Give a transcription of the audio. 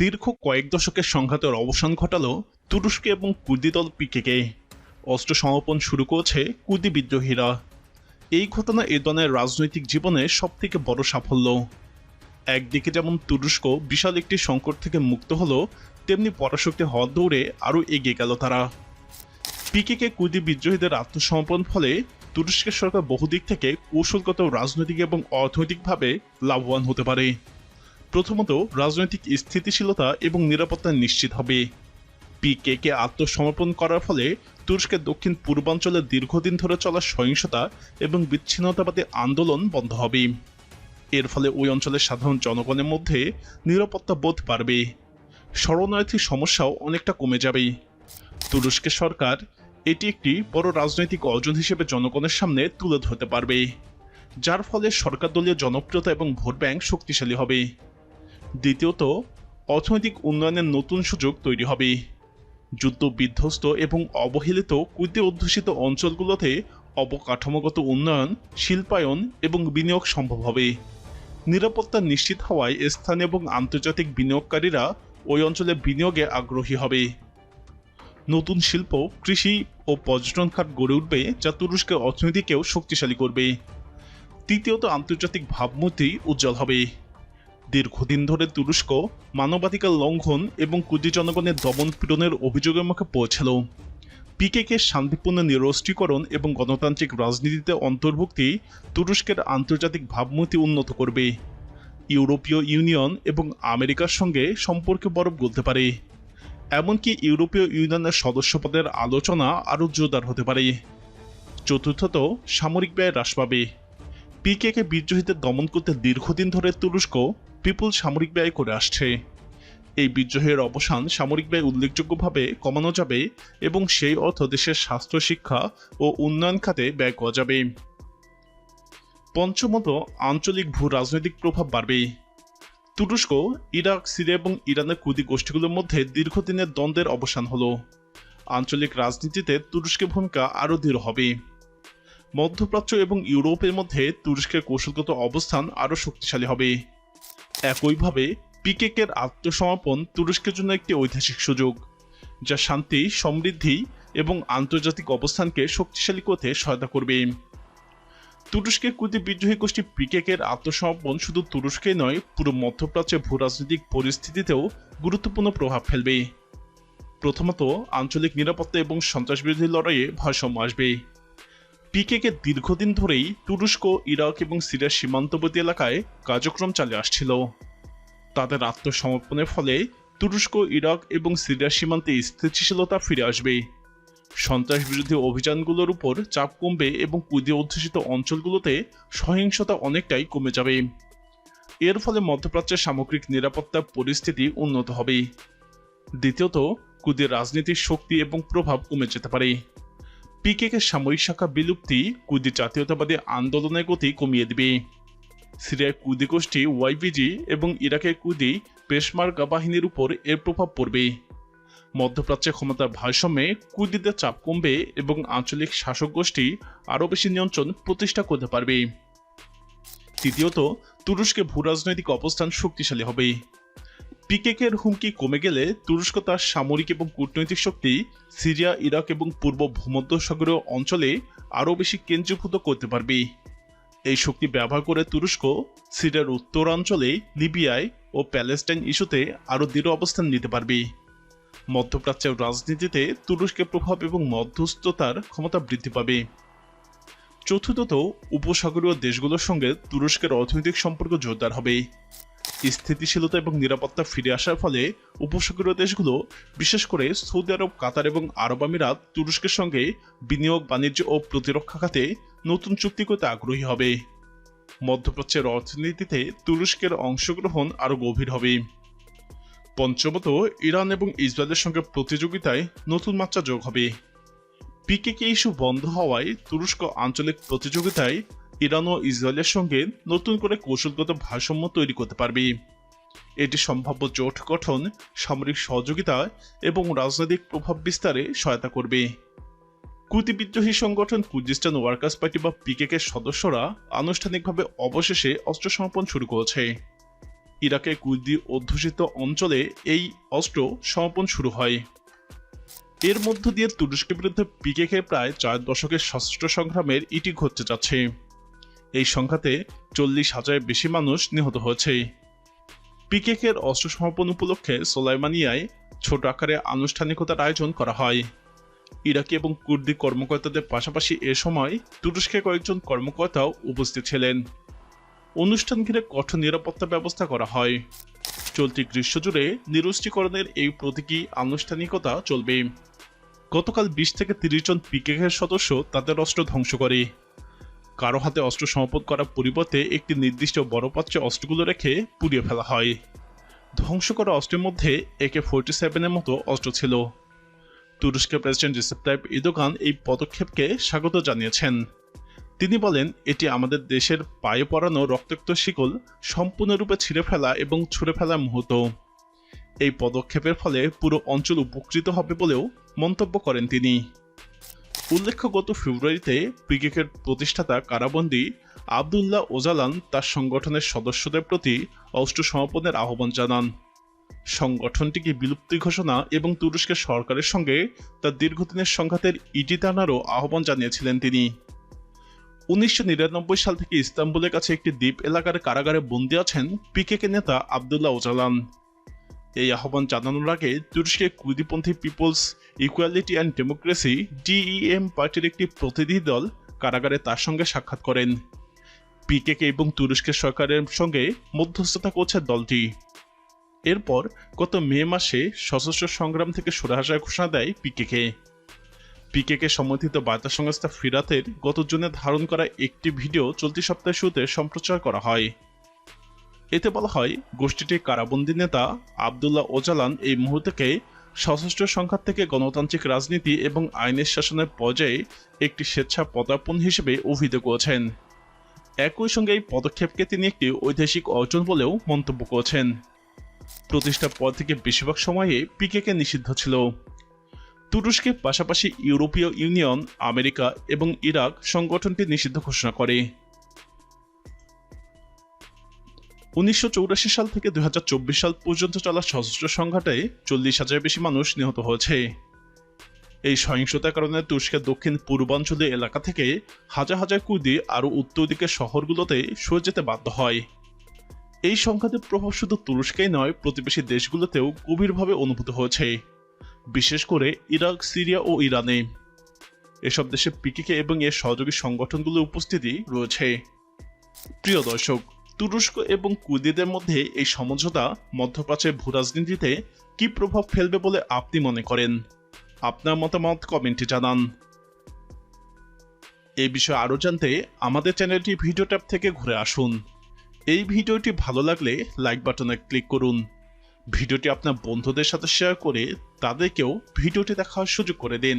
দীর্ঘ কয়েক দশকের সংঘাতের অবসান ঘটালো তুরস্ক এবং কুর্দি দল পিকেকে। অস্ত্র সমাপন শুরু করেছে কুর্দি বিদ্রোহীরা। এই ঘটনা এ দলের রাজনৈতিক জীবনে সবথেকে বড় সাফল্য। একদিকে যেমন তুরস্ক বিশাল একটি সংকট থেকে মুক্ত হলো, তেমনি পরাশক্তি হওয়ার দৌড়ে আরও এগিয়ে গেল তারা। পিকেকে কুর্দি বিদ্রোহীদের আত্মসমর্পণ ফলে তুরস্কের সরকার বহুদিক থেকে কৌশলগত, রাজনৈতিক এবং অর্থনৈতিকভাবে লাভবান হতে পারে। প্রথমত, রাজনৈতিক স্থিতিশীলতা এবং নিরাপত্তা নিশ্চিত হবে। পিকেকে আত্মসমর্পণ করার ফলে তুরস্কের দক্ষিণ পূর্বাঞ্চলে দীর্ঘদিন ধরে চলা সহিংসতা এবং বিচ্ছিন্নতাবাদী আন্দোলন বন্ধ হবে। এর ফলে ওই অঞ্চলের সাধারণ জনগণের মধ্যে নিরাপত্তা বোধ বাড়বে। শরণার্থী সমস্যাও অনেকটা কমে যাবে। তুরস্কের সরকার এটি একটি বড় রাজনৈতিক অর্জন হিসেবে জনগণের সামনে তুলে ধরতে পারবে, যার ফলে সরকার দলীয় জনপ্রিয়তা এবং ভোট ব্যাংক শক্তিশালী হবে। দ্বিতীয়ত, অর্থনৈতিক উন্নয়নের নতুন সুযোগ তৈরি হবে। যুদ্ধ বিধ্বস্ত এবং অবহেলিত কুর্দি অধ্যুষিত অঞ্চলগুলোতে অবকাঠামোগত উন্নয়ন, শিল্পায়ন এবং বিনিয়োগ সম্ভব হবে। নিরাপত্তা নিশ্চিত হওয়ায় স্থানীয় এবং আন্তর্জাতিক বিনিয়োগকারীরা ওই অঞ্চলে বিনিয়োগে আগ্রহী হবে। নতুন শিল্প, কৃষি ও পর্যটন খাত গড়ে উঠবে যা তুরস্কের অর্থনীতিকেও শক্তিশালী করবে। তৃতীয়ত, আন্তর্জাতিক ভাবমূর্তি উজ্জ্বল হবে। দীর্ঘদিন ধরে তুরস্ক মানবাধিকার লঙ্ঘন এবং কুর্দি জনগণের দমন পীড়নের অভিযোগের মুখে পৌঁছাল পিকেকে শান্তিপূর্ণ নিরস্ত্রীকরণ এবং গণতান্ত্রিক রাজনীতিতে অন্তর্ভুক্তি তুরস্কের আন্তর্জাতিক ভাবমূর্তি উন্নত করবে। ইউরোপীয় ইউনিয়ন এবং আমেরিকার সঙ্গে সম্পর্কে বরফ গলতে পারে। এমনকি ইউরোপীয় ইউনিয়নের সদস্যপদের আলোচনা আরও জোরদার হতে পারে। চতুর্থত, সামরিক ব্যয় হ্রাস পাবে। পিকেকে বিদ্রোহীদের দমন করতে দীর্ঘদিন ধরে তুরস্ক বিপুল সামরিক ব্যয় করে আসছে। এই বিদ্রোহের অবসান সামরিক ব্যয় উল্লেখযোগ্যভাবে কমানো যাবে এবং সেই অর্থ দেশের স্বাস্থ্য, শিক্ষা ও উন্নয়ন খাতে ব্যয় করা যাবে। পঞ্চমত, আঞ্চলিক ভূ রাজনৈতিক প্রভাব বাড়বে। তুরস্ক, ইরাক, সিরিয়া এবং ইরানের কুদি গোষ্ঠীগুলোর মধ্যে দীর্ঘদিনের দ্বন্দ্বের অবসান হলো। আঞ্চলিক রাজনীতিতে তুরস্কের ভূমিকা আরও দৃঢ় হবে। মধ্যপ্রাচ্য এবং ইউরোপের মধ্যে তুরস্কের কৌশলগত অবস্থান আরও শক্তিশালী হবে। একইভাবে পিকেকের আত্মসমর্পণ তুরস্কের জন্য একটি ঐতিহাসিক সুযোগ, যা শান্তি, সমৃদ্ধি এবং আন্তর্জাতিক অবস্থানকে শক্তিশালী করতে সহায়তা করবে। তুরস্কের কুর্দি বিদ্রোহী গোষ্ঠী পিকেকের আত্মসমর্পণ শুধু তুরস্কে নয়, পুরো মধ্যপ্রাচ্যের ভূ রাজনৈতিক পরিস্থিতিতেও গুরুত্বপূর্ণ প্রভাব ফেলবে। প্রথমত, আঞ্চলিক নিরাপত্তা এবং সন্ত্রাসবিরোধী লড়াইয়ে ভারসাম্য আসবে। পিকেকে দীর্ঘদিন ধরেই তুরস্ক, ইরাক এবং সিরিয়ার সীমান্তবর্তী এলাকায় কার্যক্রম চালিয়ে আসছিল। তাদের আত্মসমর্পণের ফলে তুরস্ক, ইরাক এবং সিরিয়ার সীমান্তে স্থিতিশীলতা ফিরে আসবে। সন্ত্রাস বিরোধী অভিযানগুলোর উপর চাপ কমবে এবং কুদি অধ্যুষিত অঞ্চলগুলোতে সহিংসতা অনেকটাই কমে যাবে। এর ফলে মধ্যপ্রাচ্যের সামগ্রিক নিরাপত্তা পরিস্থিতি উন্নত হবে। দ্বিতীয়ত কুদির রাজনীতির শক্তি এবং প্রভাব কমে যেতে পারে। পিকেকে সামরিক শাখা বিলুপ্তি কুদি জাতীয়তাবাদী আন্দোলনের গতি কমিয়ে দেবে। সিরিয়ার কুদি গোষ্ঠী ওয়াইবিজি এবং ইরাকের কুদি পেশমার্গা বাহিনীর উপর এর প্রভাব পড়বে। মধ্যপ্রাচ্যে ক্ষমতার ভারসাম্যে কুর্দিদের চাপ কমবে এবং আঞ্চলিক শাসক গোষ্ঠী আরও বেশি নিয়ন্ত্রণ প্রতিষ্ঠা করতে পারবে। তৃতীয়ত, তুরস্কে ভূরাজনৈতিক অবস্থান শক্তিশালী হবে। পিকেকের হুমকি কমে গেলে তুরস্ক তার সামরিক এবং কূটনৈতিক শক্তি, সিরিয়া, ইরাক এবং পূর্ব ভূমধ্যসাগরীয় অঞ্চলে আরও বেশি কেন্দ্রীভূত করতে পারবে। এই শক্তি ব্যবহার করে তুরস্ক, সিরিয়ার উত্তরাঞ্চলে লিবিয়ায় ও প্যালেস্টাইন ইস্যুতে আরও দৃঢ় অবস্থান নিতে পারবে। মধ্যপ্রাচ্যের রাজনীতিতে তুরস্কের প্রভাব এবং মধ্যস্থতার ক্ষমতা বৃদ্ধি পাবে। চতুর্থত, উপসাগরীয় দেশগুলোর সঙ্গে তুরস্কের অর্থনৈতিক সম্পর্ক জোরদার হবে। স্থিতিশীলতা এবং নিরাপত্তা ফিরে আসার ফলে উপসাগরীয় দেশগুলো, বিশেষ করে সৌদি আরব, কাতার এবং আরব আমিরাত, তুরস্কের সঙ্গে বিনিয়োগ, বাণিজ্য ও প্রতিরক্ষা খাতে নতুন চুক্তি করতে আগ্রহী হবে। মধ্যপ্রাচ্যের অর্থনীতিতে তুরস্কের অংশগ্রহণ আরও গভীর হবে। পঞ্চমত, ইরান এবং ইসরায়েলের সঙ্গে প্রতিযোগিতায় নতুন মাত্রা যোগ হবে। পিকেকে ইস্যু বন্ধ হওয়ায় তুরস্ক আঞ্চলিক প্রতিযোগিতায় ইরান ও ইসরায়েলের সঙ্গে নতুন করে কৌশলগত ভারসাম্য তৈরি করতে পারবে। এটি সম্ভাব্য জোট গঠন, সামরিক সহযোগিতা এবং রাজনৈতিক প্রভাব বিস্তারে সহায়তা করবে। কুর্দি বিদ্রোহী সংগঠন কুর্দিস্তান ওয়ার্কার্স পার্টি বা পিকেকের সদস্যরা আনুষ্ঠানিকভাবে অবশেষে অস্ত্র সমর্পণ শুরু করেছে। ইরাকে কুর্দি অধ্যুষিত অঞ্চলে এই অস্ত্র সমাপন শুরু হয়। এর মধ্য দিয়ে তুরস্কের বিরুদ্ধে পিকেকে প্রায় চার দশকের সশস্ত্র সংগ্রামের ইটি ঘটতে যাচ্ছে। এই সংঘাতে চল্লিশ হাজারের বেশি মানুষ নিহত হয়েছে। পিকেকের অস্ত্র সমাপন উপলক্ষে সোলাইমানিয়ায় ছোট আকারে আনুষ্ঠানিকতার আয়োজন করা হয়। ইরাকি এবং কুর্দি কর্মকর্তাদের পাশাপাশি এ সময় তুরস্কের কয়েকজন কর্মকর্তাও উপস্থিত ছিলেন। অনুষ্ঠান ঘিরে কঠোর নিরাপত্তা ব্যবস্থা করা হয়। চলতি গ্রীষ্ম জুড়ে নিরস্ত্রীকরণের এই প্রতীকী আনুষ্ঠানিকতা চলবে। গতকাল বিশ থেকে তিরিশ জন পিকেকের সদস্য তাদের অস্ত্র ধ্বংস করে। কারও হাতে অস্ত্র সমর্পণ করার পরিবর্তে একটি নির্দিষ্ট বড় পাত্রে অস্ত্রগুলো রেখে পুড়িয়ে ফেলা হয়। ধ্বংস করা অস্ত্রের মধ্যে একে ফোরটি সেভেনের মতো অস্ত্র ছিল। তুরস্কের প্রেসিডেন্ট রিসেপ তাইপ ইদোগান এই পদক্ষেপকে স্বাগত জানিয়েছেন। তিনি বলেন, এটি আমাদের দেশের পায়ে পড়ানো রক্তাক্ত শিকল সম্পূর্ণরূপে ছিঁড়ে ফেলা এবং ছুঁড়ে ফেলার মুহূর্ত। এই পদক্ষেপের ফলে পুরো অঞ্চল উপকৃত হবে বলেও মন্তব্য করেন তিনি। উল্লেখ্য গত ফেব্রুয়ারিতে পিকেকের প্রতিষ্ঠাতা কারাবন্দি আবদুল্লাহ ওজালান তার সংগঠনের সদস্যদের প্রতি অস্ত্র সমাপনের আহ্বান জানান। সংগঠনটিকে বিলুপ্তি ঘোষণা এবং তুরস্কের সরকারের সঙ্গে তার দীর্ঘদিনের সংঘাতের ইটি টানারও আহ্বান জানিয়েছিলেন তিনি। উনিশশো নিরানব্বই সাল থেকে ইস্তাম্বুলের কাছে একটি দ্বীপ এলাকার কারাগারে বন্দী আছেন পিকেকে নেতা আবদুল্লাহ ওজালান। এই আহ্বান জানানোর আগে তুরস্কের কুর্দিপন্থী People's Equality and Democracy DEM পার্টির একটি প্রতিনিধি দল কারাগারে তার সঙ্গে সাক্ষাৎ করেন। পিকেকে এবং তুরস্কের সরকারের সঙ্গে মধ্যস্থতা করছে দলটি। এরপর গত মে মাসে সশস্ত্র সংগ্রাম থেকে সরে আসার ঘোষণা দেয় পিকেকে পিকেকে সমর্থিত বার্তা সংস্থা ফিরাতের গত জুনে ধারণ করা একটি ভিডিও চলতি সপ্তাহের শুরুতে সম্প্রচার করা হয়। এতে বলা হয়, গোষ্ঠীটির কারাবন্দী নেতা আবদুল্লাহ ওজালান এই মুহূর্তকে সশস্ত্র সংঘাত থেকে গণতান্ত্রিক রাজনীতি এবং আইনের শাসনের পর্যায়ে একটি স্বেচ্ছা পদার্পণ হিসেবে অভিহিত করেছেন। একই সঙ্গে এই পদক্ষেপকে তিনি একটি ঐতিহাসিক অর্জন বলেও মন্তব্য করেছেন। প্রতিষ্ঠার পর থেকে বেশিরভাগ সময়ে পিকেকে নিষিদ্ধ ছিল। তুরস্কের পাশাপাশি ইউরোপীয় ইউনিয়ন, আমেরিকা এবং ইরাক সংগঠনটি নিষিদ্ধ ঘোষণা করে। উনিশশো সাল থেকে দুই হাজার চব্বিশ সাল পর্যন্ত চলা সশস্ত্র সংঘাতে চল্লিশ হাজারের বেশি মানুষ নিহত হয়েছে। এই সহিংসতার কারণে তুরস্কের দক্ষিণ পূর্বাঞ্চলীয় এলাকা থেকে হাজার হাজার কুর্দি আরও উত্তর দিকের শহরগুলোতে সরে যেতে বাধ্য হয়। এই সংঘাতের প্রভাব শুধু তুরস্কেই নয়, প্রতিবেশী দেশগুলোতেও গভীরভাবে অনুভূত হয়েছে, বিশেষ করে ইরাক, সিরিয়া ও ইরানে। এসব দেশে পিকেকে এবং এর সহযোগী সংগঠনগুলোর উপস্থিতি রয়েছে। প্রিয় দর্শক তুরস্ক এবং কুর্দিদের মধ্যে এই সমঝোতা মধ্যপ্রাচ্যের ভূরাজনীতিতে কি প্রভাব ফেলবে বলে আপনি মনে করেন? আপনার মতামত কমেন্টে জানান। এই বিষয়ে আরও জানতে আমাদের চ্যানেলটি ভিডিও ট্যাব থেকে ঘুরে আসুন। এই ভিডিওটি ভালো লাগলে লাইক বাটনে ক্লিক করুন। ভিডিওটি আপনার বন্ধুদের সাথে শেয়ার করে তাদেরকেও ভিডিওটি দেখার সুযোগ করে দিন।